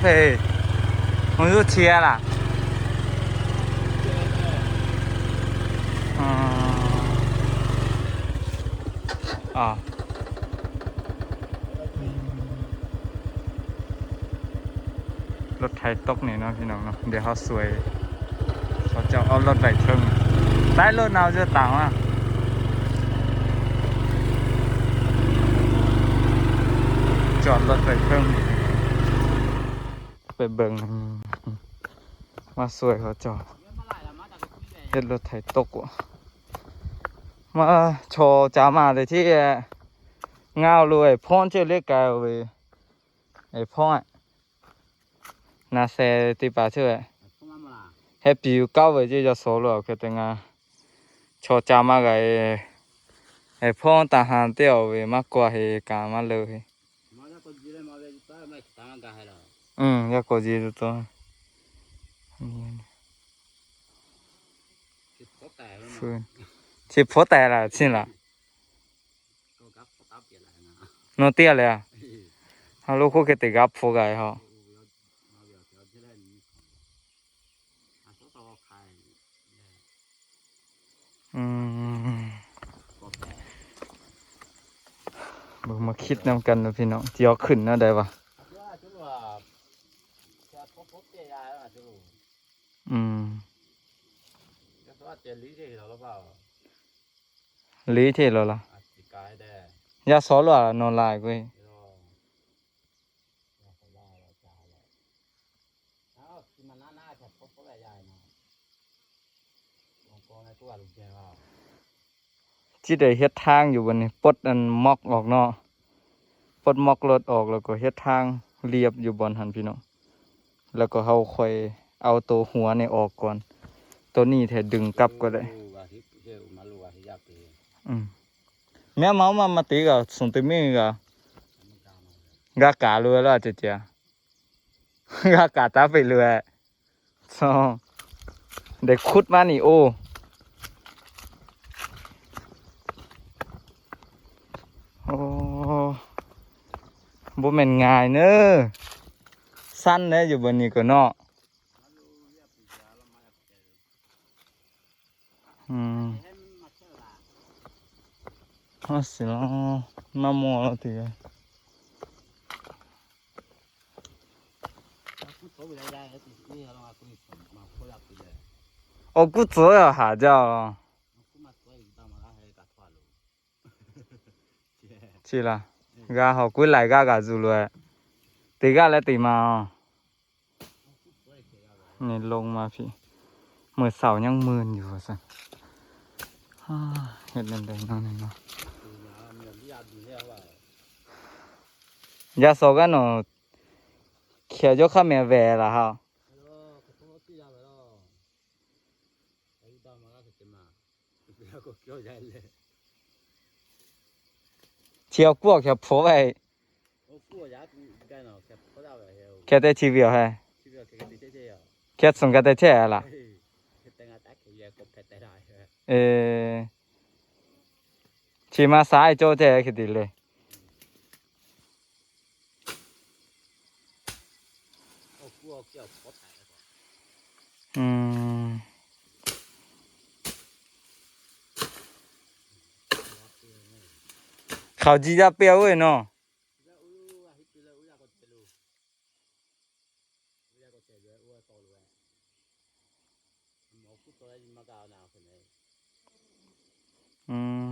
เพยมึงรู้เชียรล่ะรถไทยตกนี่เนาะพี่น้องเนาะเดี๋ยวเขาสวยเขาจะเอารถไปเครื่องได้รถเอาจะต่างอะจอดรถไปเครื่อง ไปเบิ่งมาสวยเขาจอเห็นรถไถตกว่ะมาโชว์จามาเลยที่เงาเลยพ่อนเชื่อเรียกกาเวไอพ่อนนาเซติปาเชื่อเฮปปี้เก้าเว้ยจะจะโซโล่คือตั้งอะโชว์จามาไงไอพ่อนตาหันเตี้ยวเวมากกว่าเฮกามาเลย อืมอยากกดจีตัวนี่ฟืนที่พอแต่ละชินละโนเตียเลยอะฮัลโหลคุกเตกับพอไกฮะ อืมเบิ่งมาคิดนำกันนะพี่น้องที่เอาขึ้นนะได้ปะอืมลีเทแล้วล่ะยาสอลว่านอนลายกุ้ยที่ได้เฮ็ดทางอยู่บนนี้ปลดอันมอกออกเนาะปลดมอกรถออกแล้วก็เฮ็ดทางเรียบอยู่บนหันพี่น้อง แล้วก็เฮาค่อยเอาตัวหัวนี่ออกก่อน ตัวนี้แทดึงกลับก็ได้อืมแม่เมามามาตีกับส่งติมีกับกากาเรือแล้วเจ๊เจ๊กากาตาไปเรือซอเด็กขุดมานี่โอ้โอ้บ่แม่นง่ายเนอะ สั้นเนอะอยู่บนนี้ก็เนาะอืม Ah, sei lá, na moto, cara. 我估左右下叫去了，然后归来嘎嘎住了， ตีก้าและตีมาเนี่ลงมาพี่เมื่อเสายังมืนอยู่สิเห็ดเด่นไนั่อนเนาะยาสกันเนาะเขียจะข้าแม่แวละฮะเที่ยวกวกเที่ยวผัวไป te che la ê chỉ mà sai cho thế cái gì เลยอืมเขาจีจะเปรี้ยวเว้ยเนาะอืม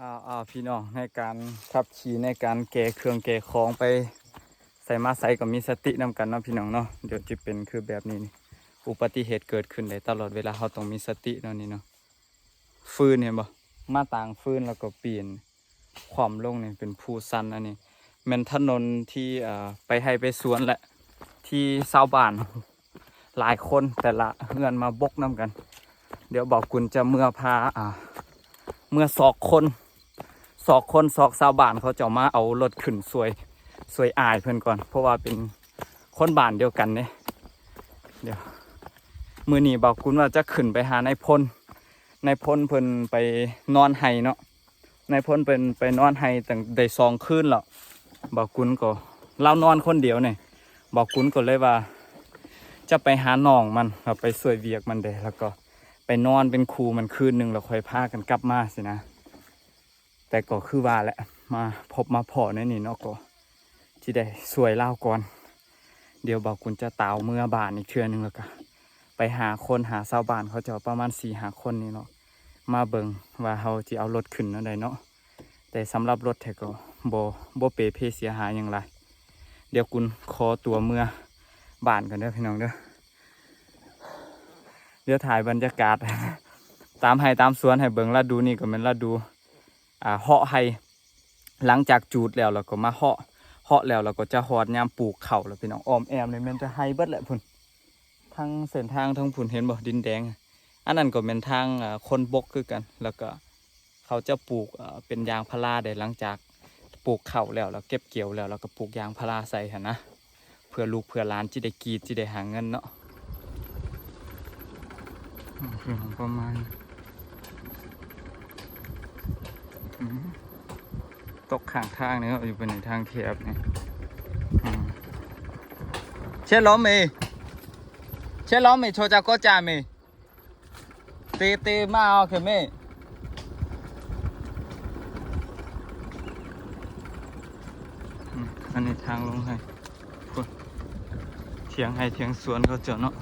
อ้าวอ้าว พี่น้องในการขับขี่ในการแก่เครื่องแก่ของไปใส่มาใส่ก็มีสตินำกันเนาะพี่น้องเนาะเดี๋ยวจะเป็นคือแบบนี้นี่อุบัติเหตุเกิดขึ้นได้ตลอดเวลาเราต้องมีสติเนาะนี่เนาะฟืนเห็นบ่มาต่างฟืนแล้วก็เปลี่ยนความลงนี่เป็นภูสันอันนี้แมันถนนที่เอ่อไปให้ไปสวนแหละที่ชาวบ้านหลายคนแต่ละเฮือนมาบกน้กัน เดี๋ยวบอกคุณจะเมื่อพาอ่าเมื่อสอกคน อกคนสอกชาวบ้านเขาจะมาเอารถขึ้นสวยสวยอายเพื่อนก่อน เพราะว่าเป็นคนบ้านเดียวกันเนี่ยเดี๋ยวมือนีบอกคุณว่าจะขึ้นไปหานายพลนายพลเพิ่นไปนอนไห้เนาะนายพลเป็นไปนอนไห้ตั้งได้สองคืนแล้วบอกกุนก็เรานอนคนเดียวเนี่ยบอกกุนก็เลยว่า จะไปหาน้องมันเราไปสวยเวียกมันเดะแล้วก็ไปนอนเป็นครูมันคืนหนึ่งแล้วค่อยพากันกลับมาสินะ แต่ก็คือว่าแหละมาพบมาพอในนี่เนาะก็ที่ได้สวยเล่าก่อน เดี๋ยวบอกคุณจะตาวเมื่อบานอีกเทื่อหนึงแล้วก็ไปหาคนหาชาวบ้านเขาจะประมาณสี่หาคนนี่เนาะมาเบิงว่าเขาจะเอารถขึ้นนั่นใดเนาะแต่สำหรับรถแท้ก็โบโบเปเพเสียหายอย่างไร เดี๋ยวคุณขอตัวเมื่อบานกันเด้อพี่น้องเด้อเดี๋ยวถ่ายบรรยากาศ ตามให้ตามสวนให้เบิงลาดูนี่ก็เป็นลาดู อ่าเหาะให้หลังจากจูดแล้วเราก็มาเหาะเหาะแล้วเราก็จะหอดยามปลูกเข่าแล้วพี่น้องออมแอมเลยมันจะให้เบิดแหละพุ่นทั้งเส้นทางทั้งพุ่นเห็นบ่ดินแดง อันนั้นก็เป็นทางคนบกคือกัน แล้วก็เขาจะปลูกเป็นยางพาราได้หลังจากปลูกเข่าแล้วแล้วเก็บเกี่ยวแล้วแล้วก็ปลูกยางพาราใส่หนะเพื่อลูกเพื่อหลานที่ได้กีดที่ได้หาเงินเนาะประมาณ อืม ตกข้างทางนี่ก็อยู่เป็นทางแคบนี่เช่ล้อมเมเช่ล้อมเมโชจาก็จ่าเมเตเตมาเอาเคเมอืมอันนี้ทางลงให้เถียงให้เถียงสวนเขาเจาะเนาะ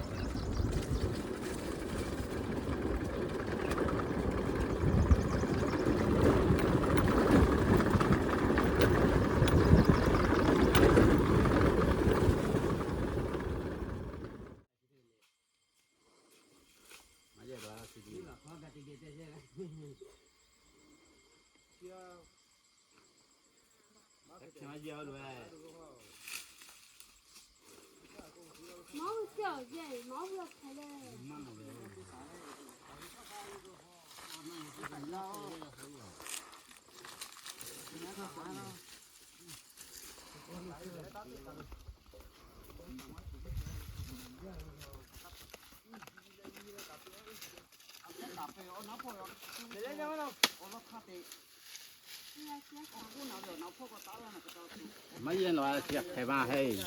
钱还交了呗。毛票钱，毛票开的。慢了呗。Thank you. 没烟了，接开饭嘿。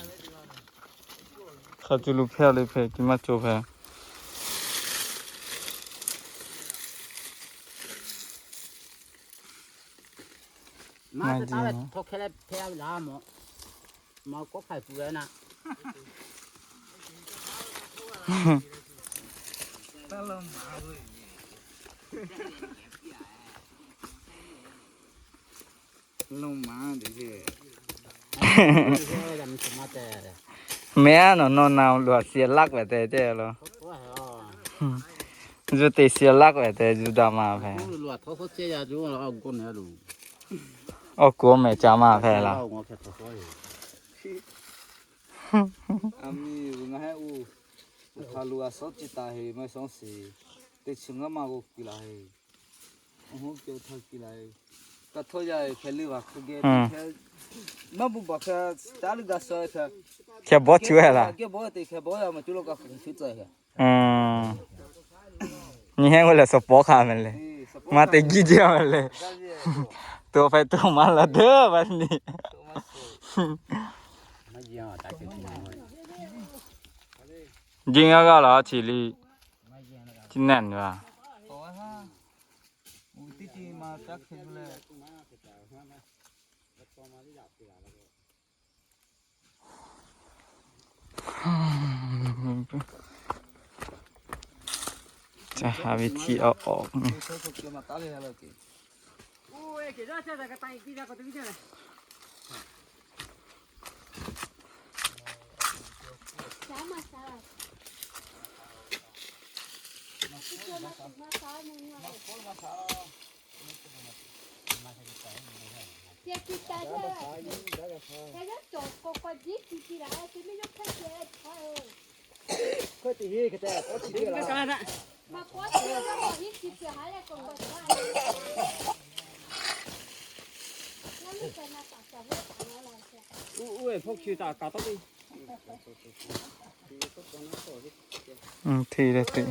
他走路漂亮漂亮，怎么走呗？妈的，打了脱开了，拍了那么，毛过开不了呢。哼哈。了毛。mẹ nó nó nào lúa xia lắc về thế thế lo. Chú tê xia lắc về thế chú đam mà phải ô cố mẹ cha mà phải là. ami cũng hay u halu asot chita hay mấy sáng sớm tê chung mà cô kia hay không kêu thằng kia Katoja Keliva Kugeta. Mabu Baka Staliga Soita. Que bote ela. Que bote, que bote, mas tu loca com fita aí. Hum. Ninguém olha só porra, mele. Mate guidia, mele. Tu vai tomar lá deu, mas ni. Jinga gala chili. Chinan, vá. ติติมาตักเห็นเลย จะหาวิธีเอาออกนี่ เขา Se kitaya, kaya toko kwa jiki kira, kimi no kaya kwa. ก็ตีกระแตก็ตีกระแต Ma kwa kira kwa jiki kira haya kwa kwa. Nami kana kasa ho kana la sa. อุ้ยพวกคิวตากาต้องดีอืมทีละที เ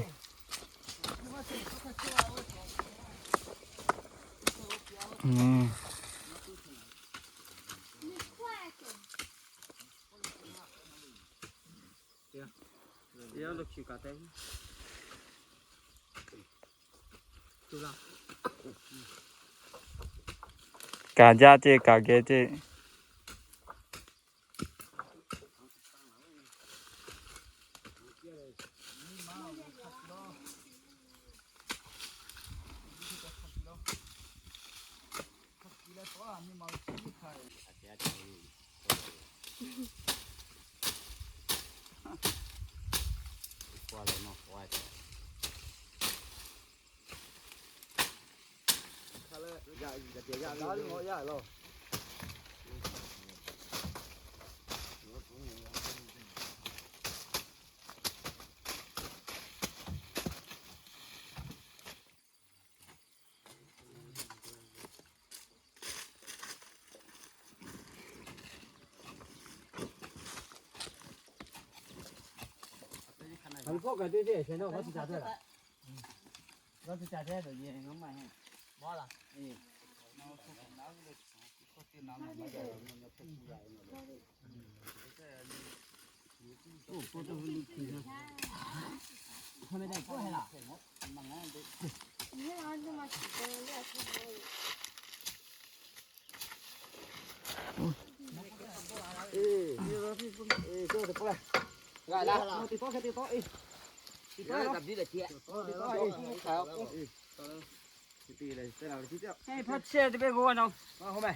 嗯。干家姐，干家去哪里我呀咯？ 很破个对对，现在我是假的了，我是假的的，也能买。没了，嗯。 rồi là nó tí to cái tí to đi. Tí to làm gì là chị ạ? Tí to đi, không phải không? Tí tí là thế nào là tí tiếp. Hey, phát xe thì bên cô anh không? Không mày.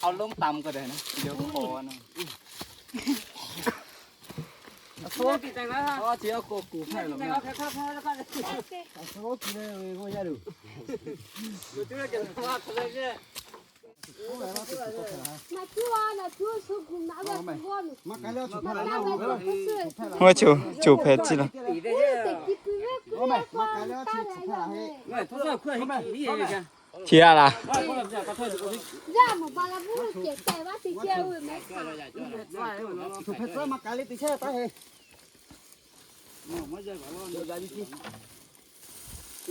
เอาลงต่ำก็ได้นะเดี๋ยวพอนะโซ่กี่แต่งแล้วฮะอ๋อเดี๋ยวกูกูให้หรอกนะแต่งแล้วครับแล้วก็โซ่กี่เลยโอ้ยยาดูดูตัวเก่งมากเลยเนี่ย 我就就拍齐了。我就就了。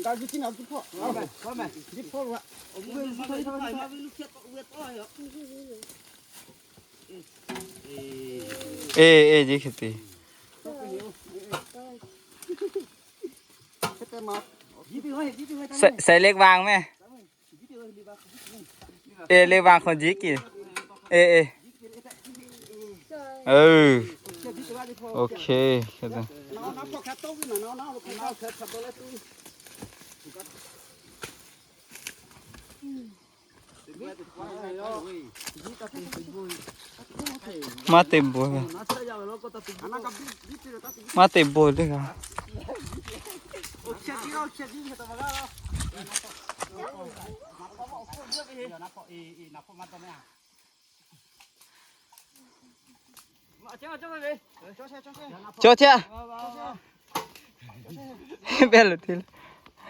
เราจะกินเอาทุกพ่อเอาไปเอไปยิพ่อวะผมเวลูกเท่าไหร่มาเวลูกเทียเวทอ้อยเหรอเอเอจีคิตใส่เล็กวางไหมเอเล็กวางคนจีกี่เอเอเออโอเคครับ Mate boy. Mate boy đấy cả. Cho chưa? Cho chưa? Bé là thế.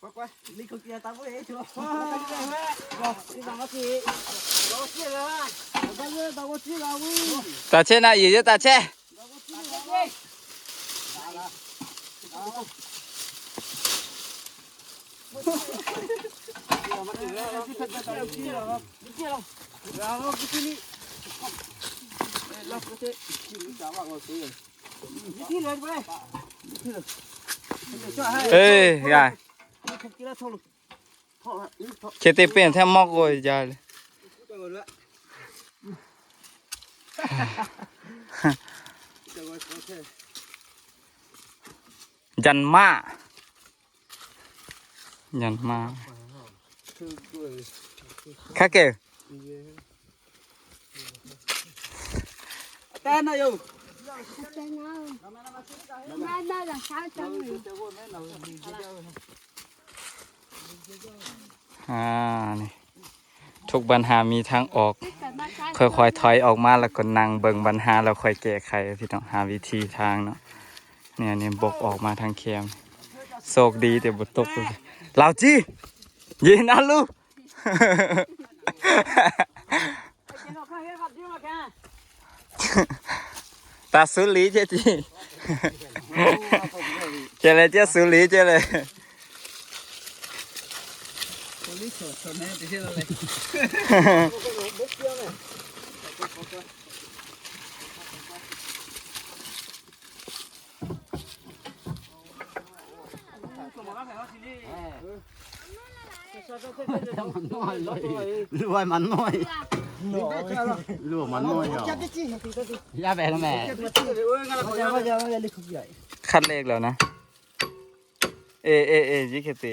quá 미국이야 따보해 줘. તાચે ના યે તાચે Ê, gà. เยอะตาเช่ Rồi, cái kia đi. Lọc cái thế. Đi kia lên quay. เอ้ยยาย không kia thôi luôn thọ ý thọ เคเตเป็นแทบมอกโอยยาย cho rồi đấy cho rồi có thể ยันมายันมา thư tuổi คาเก tên này dùng Cái nào? Nay đây là sao chân này? อ่านี่ทุกปัญหามีทางออก Cái cái mắt trái ค่อยๆถอยออกมาแล้วก็นั่งเบิ่งปัญหาแล้วค่อยแก้ไขพี่ต้องหาวิธีทางเนาะเนี่ยเนี่ยบกออกมาทางแคมโชคดีแต่บ่ตกเลยเราจียินนะลูกตาสุลีเจจีเจเลยเจสุลีเจเลย รอยมันน้อยรวยมันน้อยเหรอย่าไปแล้แม่ขั้นเลขแล้วนะ เอเอเอยี่เคติ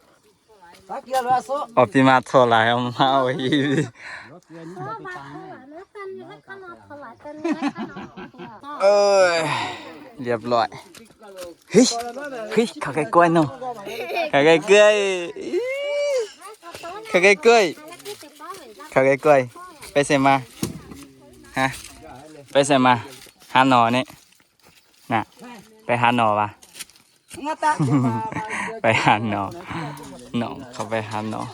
ยอี๋ขาไก่กล้วย Hãy lấy cái tệp đó về ra ขาไก่กล้วยไปใส่มาฮะไปใส่มาหาหนอนี่น่ะไปหาหนอ หนองเข้าไปหาหนอง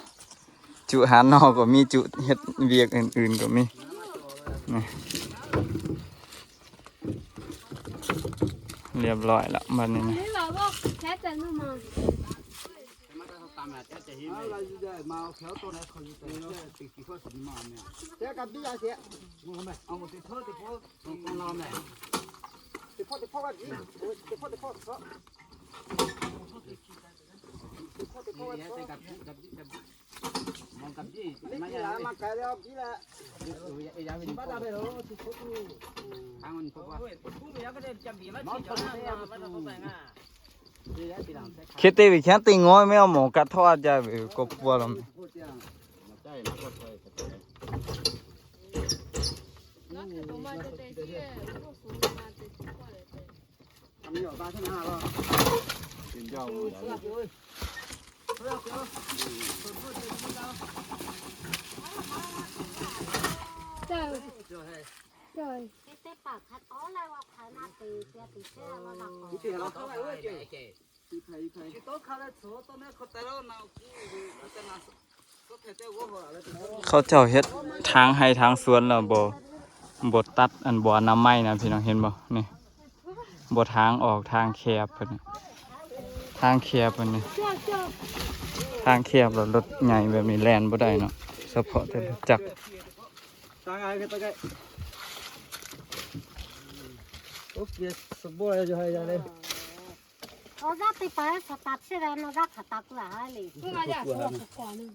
จุหาหนองก็มีจุเฮ็ดเวียกอื่นๆก็มีเรียบร้อยแล้วมันนี่นะเ खेती भी खेती गोय में मौका थो आ जाए कोपुआ में Hãy subscribe cho kênh Ghiền Mì Gõ Để không bỏ lỡ những video hấp dẫn Trời. Trời. Cái tép bạc khá tó lại vào khá nát tì, tì tì xe vào lạc khổ. thì nó không phải ơi chị thì thầy thầy chỉ tốt khá là số tôi mới có tay đâu nào cứ nó tên là có thể tiêu gỗ hỏa là เขาเจ้าเฮ็ดทางให้ทางสวนแล้วบ่บ่ตัดอันบ่อน้ำไม้นะพี่น้องเห็นบ่นี่บ่ทางออกทางแคบเพิ่นน่ะ ทางเคียบมันนี่ทางเคียบรถรถใหญ่แบบนี้แลนบ่ได้เนาะเฉพาะแต่รถจักสตางไงกันตางไงไอเคสบายจะให้ยังไง 어가 때 바에서 밥 시간 어가 갔다 구하 리. 그거 맞 아. 그거 갖고 하 는.